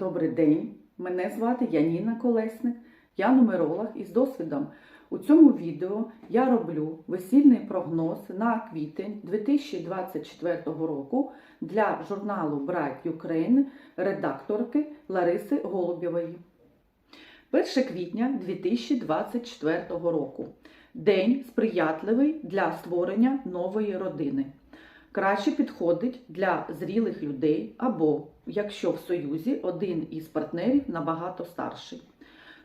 Добрий день! Мене звати Яніна Колесник, я нумеролог із досвідом. У цьому відео я роблю весільний прогноз на квітень 2024 року для журналу Bright Ukraine редакторки Лариси Голубєвої. 1 квітня 2024 року. День сприятливий для створення нової родини. Краще підходить для зрілих людей або, якщо в союзі один із партнерів набагато старший.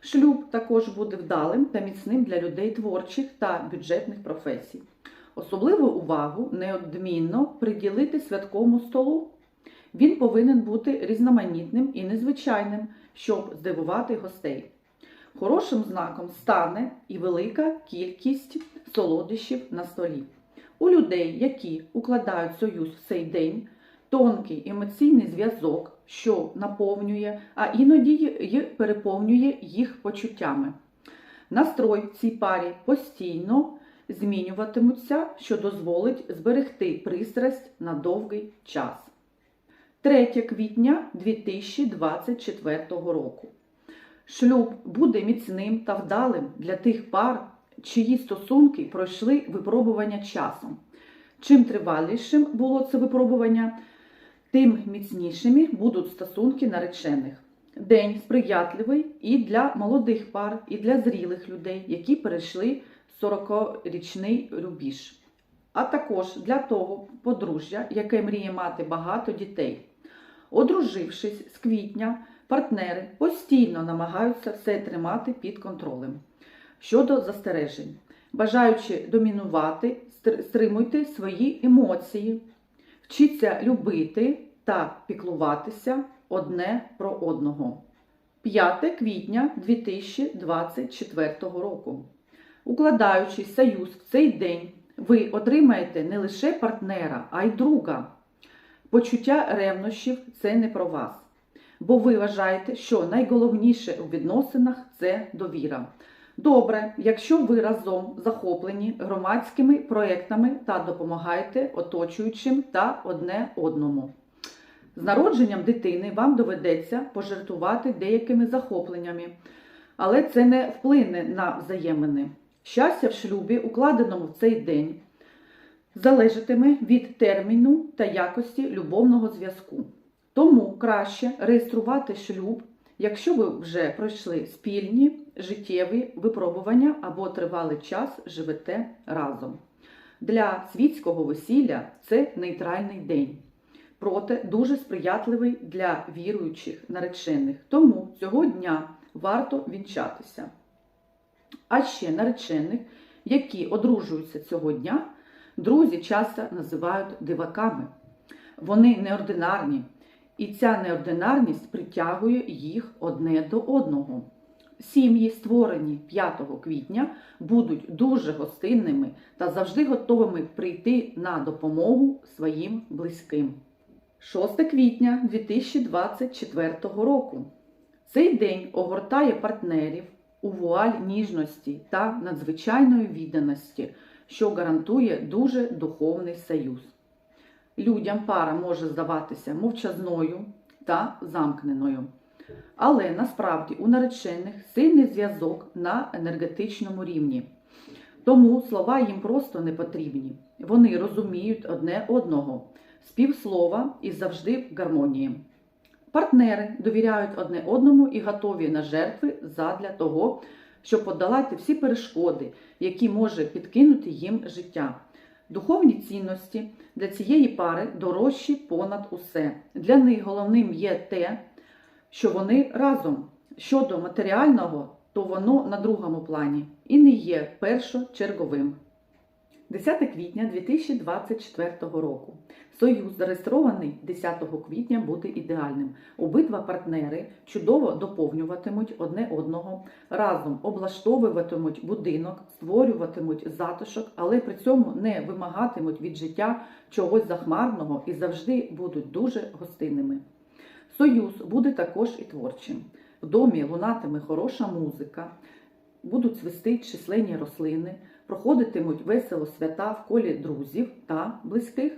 Шлюб також буде вдалим та міцним для людей творчих та бюджетних професій. Особливу увагу неодмінно приділити святковому столу. Він повинен бути різноманітним і незвичайним, щоб здивувати гостей. Хорошим знаком стане і велика кількість солодощів на столі. У людей, які укладають союз в цей день, тонкий емоційний зв'язок, що наповнює, а іноді переповнює їх почуттями. Настрой в цій парі постійно змінюватимуться, що дозволить зберегти пристрасть на довгий час. 3 квітня 2024 року. Шлюб буде міцним та вдалим для тих пар, чиї стосунки пройшли випробування часом. Чим тривалішим було це випробування, тим міцнішими будуть стосунки наречених. День сприятливий і для молодих пар, і для зрілих людей, які перейшли 40-річний рубіж. А також для того подружжя, яке мріє мати багато дітей. Одружившись з квітня, партнери постійно намагаються все тримати під контролем. Щодо застережень, бажаючи домінувати, стримуйте свої емоції, вчіться любити та піклуватися одне про одного. 5 квітня 2024 року. Укладаючи союз в цей день, ви отримаєте не лише партнера, а й друга. Почуття ревнощів це не про вас. Бо ви вважаєте, що найголовніше у відносинах це довіра. Добре, якщо ви разом захоплені громадськими проектами та допомагаєте оточуючим та одне одному. З народженням дитини вам доведеться пожертвувати деякими захопленнями, але це не вплине на взаємини. Щастя в шлюбі, укладеному в цей день, залежатиме від терміну та якості любовного зв'язку. Тому краще реєструвати шлюб, якщо ви вже пройшли спільні життєві випробування або тривалий час живете разом. Для світського весілля це нейтральний день, проте дуже сприятливий для віруючих наречених. Тому цього дня варто вінчатися. А ще наречених, які одружуються цього дня, друзі часто називають диваками. Вони неординарні, і ця неординарність притягує їх одне до одного. Сім'ї, створені 5 квітня, будуть дуже гостинними та завжди готовими прийти на допомогу своїм близьким. 6 квітня 2024 року. Цей день огортає партнерів у вуаль ніжності та надзвичайної відданості, що гарантує дуже духовний союз. Людям пара може здаватися мовчазною та замкненою. Але насправді у наречених сильний зв'язок на енергетичному рівні. Тому слова їм просто не потрібні. Вони розуміють одне одного, співслова і завжди в гармонії. Партнери довіряють одне одному і готові на жертви задля того, щоб подолати всі перешкоди, які може підкинути їм життя. Духовні цінності для цієї пари дорожчі понад усе. Для них головним є те, що вони разом. Щодо матеріального, то воно на другому плані і не є першочерговим. 10 квітня 2024 року. Союз, зареєстрований 10 квітня, буде ідеальним. Обидва партнери чудово доповнюватимуть одне одного, разом облаштовуватимуть будинок, створюватимуть затишок, але при цьому не вимагатимуть від життя чогось захмарного і завжди будуть дуже гостинними. Союз буде також і творчим. В домі лунатиме хороша музика, будуть свисти численні рослини, проходитимуть весело свята в колі друзів та близьких,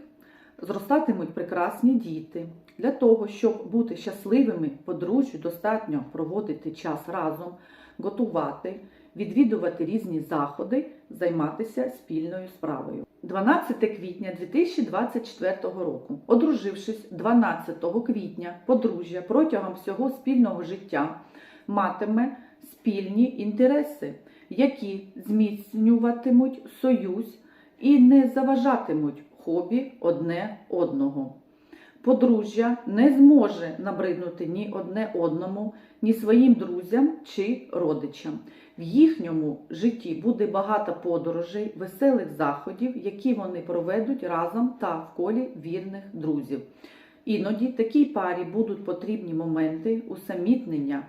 зростатимуть прекрасні діти, Для того, щоб бути щасливими подружжю, достатньо проводити час разом, готувати, відвідувати різні заходи, займатися спільною справою. 12 квітня 2024 року, одружившись 12 квітня, подружжя протягом всього спільного життя матиме спільні інтереси, які зміцнюватимуть союз і не заважатимуть хобі одне одного. Подружжя не зможе набриднути ні одне одному, ні своїм друзям чи родичам. В їхньому житті буде багато подорожей, веселих заходів, які вони проведуть разом та в колі вірних друзів. Іноді такій парі будуть потрібні моменти усамітнення.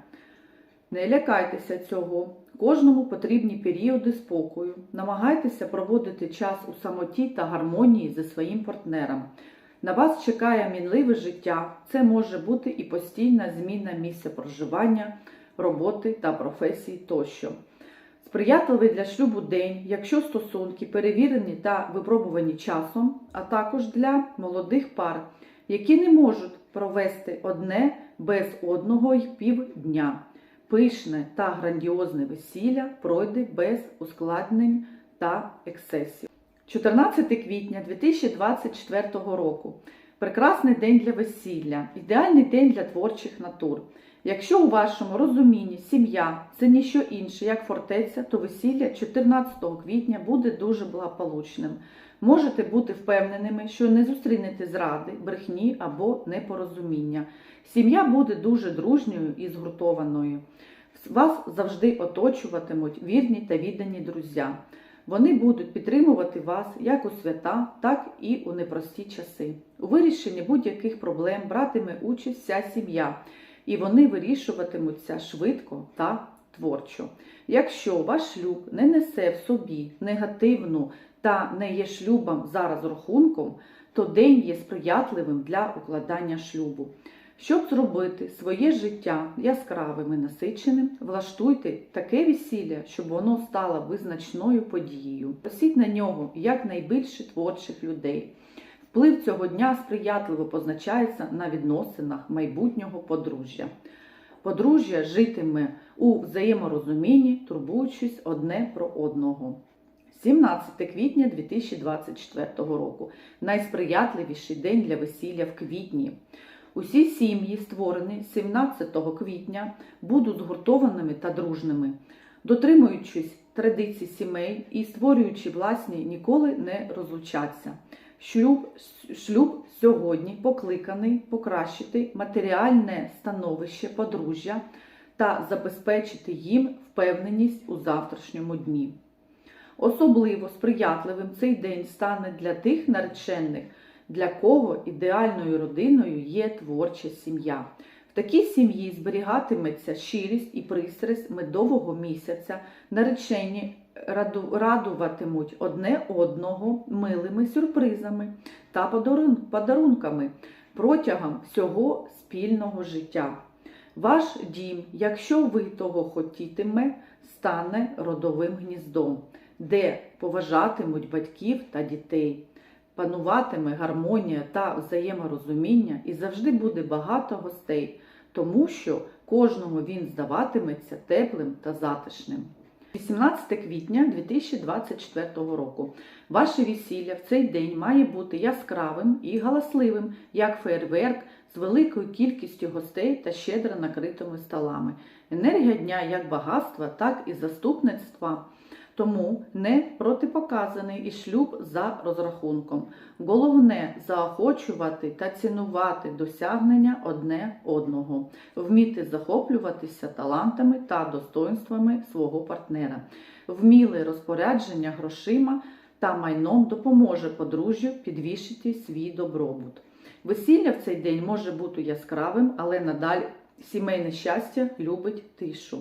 Не лякайтеся цього. Кожному потрібні періоди спокою. Намагайтеся проводити час у самоті та гармонії зі своїм партнером. На вас чекає мінливе життя. Це може бути і постійна зміна місця проживання, роботи та професії тощо. Сприятливий для шлюбу день, якщо стосунки перевірені та випробувані часом, а також для молодих пар, які не можуть провести одне без одного й півдня. Пишне та грандіозне весілля пройде без ускладнень та ексцесів. 14 квітня 2024 року. Прекрасний день для весілля, ідеальний день для творчих натур. Якщо у вашому розумінні сім'я це ніщо інше, як фортеця, то весілля 14 квітня буде дуже благополучним. Можете бути впевненими, що не зустрінете зради, брехні або непорозуміння. Сім'я буде дуже дружньою і згуртованою. Вас завжди оточуватимуть вірні та віддані друзі. Вони будуть підтримувати вас як у свята, так і у непрості часи. У вирішенні будь-яких проблем братиме участь вся сім'я, і вони вирішуватимуться швидко та творчо. Якщо ваш шлюб не несе в собі негативну та не є шлюбом за розрахунком, то день є сприятливим для укладання шлюбу. Щоб зробити своє життя яскравим і насиченим, влаштуйте таке весілля, щоб воно стало визначною подією. Просіть на нього якнайбільше творчих людей. Вплив цього дня сприятливо позначається на відносинах майбутнього подружжя. Подружжя житиме у взаєморозумінні, турбуючись одне про одного. 17 квітня 2024 року найсприятливіший день для весілля в квітні. Усі сім'ї, створені 17 квітня, будуть згуртованими та дружними, дотримуючись традицій сімей і створюючи власні, ніколи не розлучаться. Шлюб, шлюб сьогодні покликаний покращити матеріальне становище подружжя та забезпечити їм впевненість у завтрашньому дні. Особливо сприятливим цей день стане для тих наречених, для кого ідеальною родиною є творча сім'я. В такій сім'ї зберігатиметься щирість і пристрасть медового місяця, наречені радуватимуть одне одного милими сюрпризами та подарун- подарунками протягом всього спільного життя. Ваш дім, якщо ви того хотітиме, стане родовим гніздом, де поважатимуть батьків та дітей пануватиме гармонія та взаєморозуміння і завжди буде багато гостей, тому що кожному він здаватиметься теплим та затишним. 18 квітня 2024 року. Ваше весілля в цей день має бути яскравим і галасливим, як фейерверк з великою кількістю гостей та щедро накритими столами. Енергія дня як багатства, так і заступництва. Тому не протипоказаний і шлюб за розрахунком. Головне заохочувати та цінувати досягнення одне одного, вміти захоплюватися талантами та достоинствами свого партнера. Вміле розпорядження грошима та майном допоможе подружжю підвищити свій добробут. Весілля в цей день може бути яскравим, але надалі сімейне щастя любить тишу.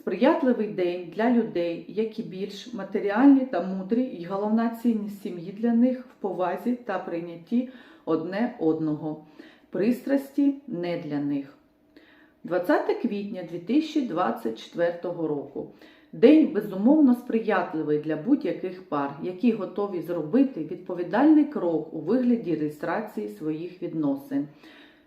Сприятливий день для людей, які більш матеріальні та мудрі, і головна цінність сім'ї для них в повазі та прийнятті одне одного. Пристрасті не для них. 20 квітня 2024 року. День безумовно сприятливий для будь-яких пар, які готові зробити відповідальний крок у вигляді реєстрації своїх відносин.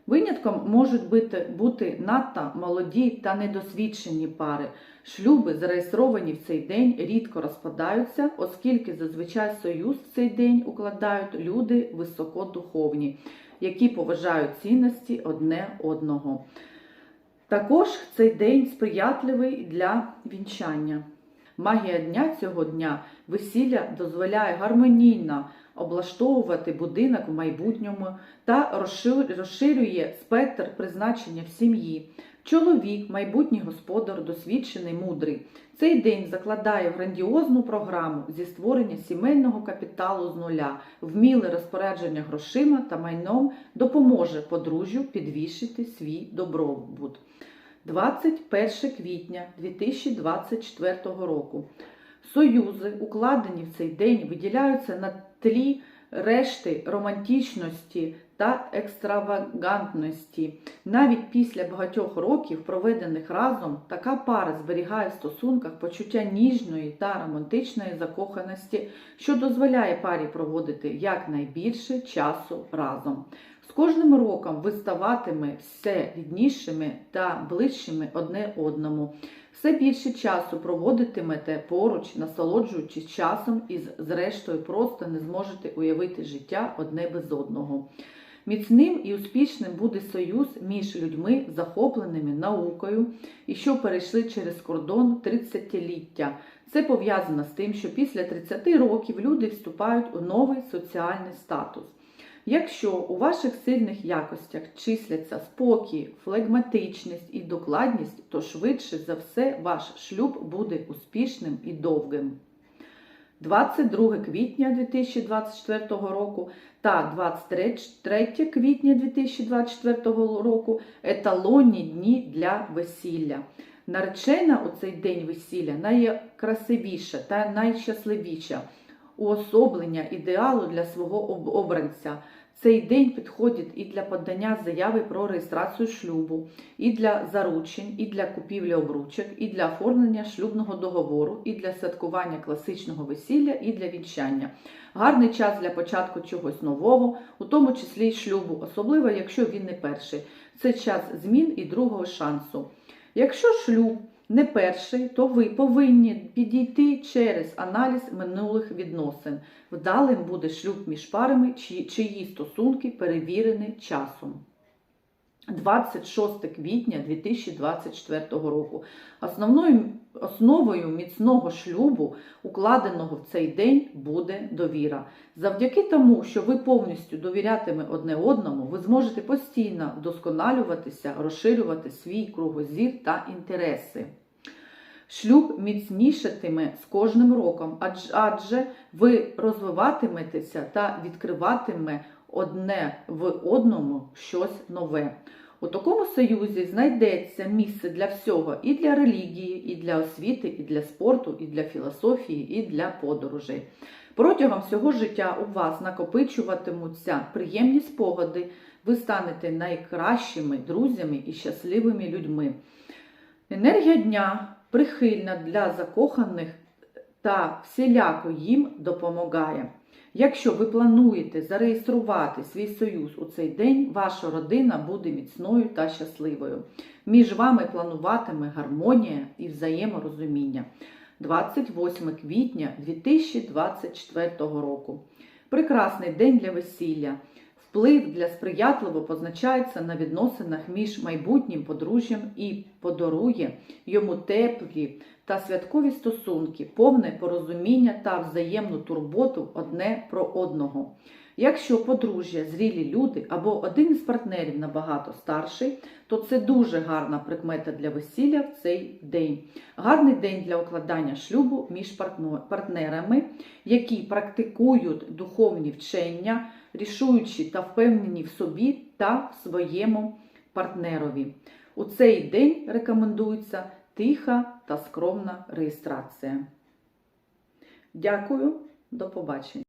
Винятком можуть бути, бути надто молоді та недосвідчені пари. Шлюби, зареєстровані в цей день, рідко розпадаються, оскільки зазвичай союз в цей день укладають люди високодуховні, які поважають цінності одне одного. Також цей день сприятливий для вінчання. Магія дня цього дня весілля дозволяє гармонійно облаштовувати будинок в майбутньому та розшир- розширює спектр призначення в сім'ї. Чоловік, майбутній господар, досвідчений, мудрий. Цей день закладає грандіозну програму зі створення сімейного капіталу з нуля, вміле розпорядження грошима та майном допоможе подружжю підвищити свій добробут. 21 квітня 2024 року. Союзи, укладені в цей день, виділяються на тлі решти романтичності та екстравагантності. Навіть після багатьох років, проведених разом, така пара зберігає в стосунках почуття ніжної та романтичної закоханості, що дозволяє парі проводити якнайбільше часу разом. З кожним роком ви ставатиме все ріднішими та ближчими одне одному. Все більше часу проводитимете поруч, насолоджуючись часом і зрештою просто не зможете уявити життя одне без одного. Міцним і успішним буде союз між людьми, захопленими наукою і що перейшли через кордон 30-ліття. Це пов'язано з тим, що після 30 років люди вступають у новий соціальний статус. Якщо у ваших сильних якостях числяться спокій, флегматичність і докладність, то швидше за все ваш шлюб буде успішним і довгим. 22 квітня 2024 року та 23 квітня 2024 року еталонні дні для весілля. Наречена у цей день весілля найкрасивіша та найщасливіша уособлення ідеалу для свого обранця. Цей день підходить і для подання заяви про реєстрацію шлюбу, і для заручень, і для купівлі обручок, і для оформлення шлюбного договору, і для святкування класичного весілля, і для вінчання. Гарний час для початку чогось нового, у тому числі й шлюбу, особливо якщо він не перший. Це час змін і другого шансу. Якщо шлюб не перший, то ви повинні підійти через аналіз минулих відносин. Вдалим буде шлюб між парами, чиї, стосунки перевірені часом. 26 квітня 2024 року. Основною основою міцного шлюбу, укладеного в цей день, буде довіра. Завдяки тому, що ви повністю довірятиме одне одному, ви зможете постійно вдосконалюватися, розширювати свій кругозір та інтереси. Шлюб міцнішатиме з кожним роком, адже, ви розвиватиметеся та відкриватиме одне в одному щось нове. У такому союзі знайдеться місце для всього і для релігії, і для освіти, і для спорту, і для філософії, і для подорожей. Протягом всього життя у вас накопичуватимуться приємні спогади, ви станете найкращими друзями і щасливими людьми. Енергія дня прихильна для закоханих та всіляко їм допомагає. Якщо ви плануєте зареєструвати свій союз у цей день, ваша родина буде міцною та щасливою. Між вами плануватиме гармонія і взаєморозуміння. 28 квітня 2024 року. Прекрасний день для весілля. Вплив для сприятливо позначається на відносинах між майбутнім подружжям і подарує йому теплі та святкові стосунки, повне порозуміння та взаємну турботу одне про одного. Якщо подружжя зрілі люди або один із партнерів набагато старший, то це дуже гарна прикмета для весілля в цей день. Гарний день для укладання шлюбу між партнерами, які практикують духовні вчення, рішуючи та впевнені в собі та своєму партнерові. У цей день рекомендується тиха та скромна реєстрація. Дякую, до побачення.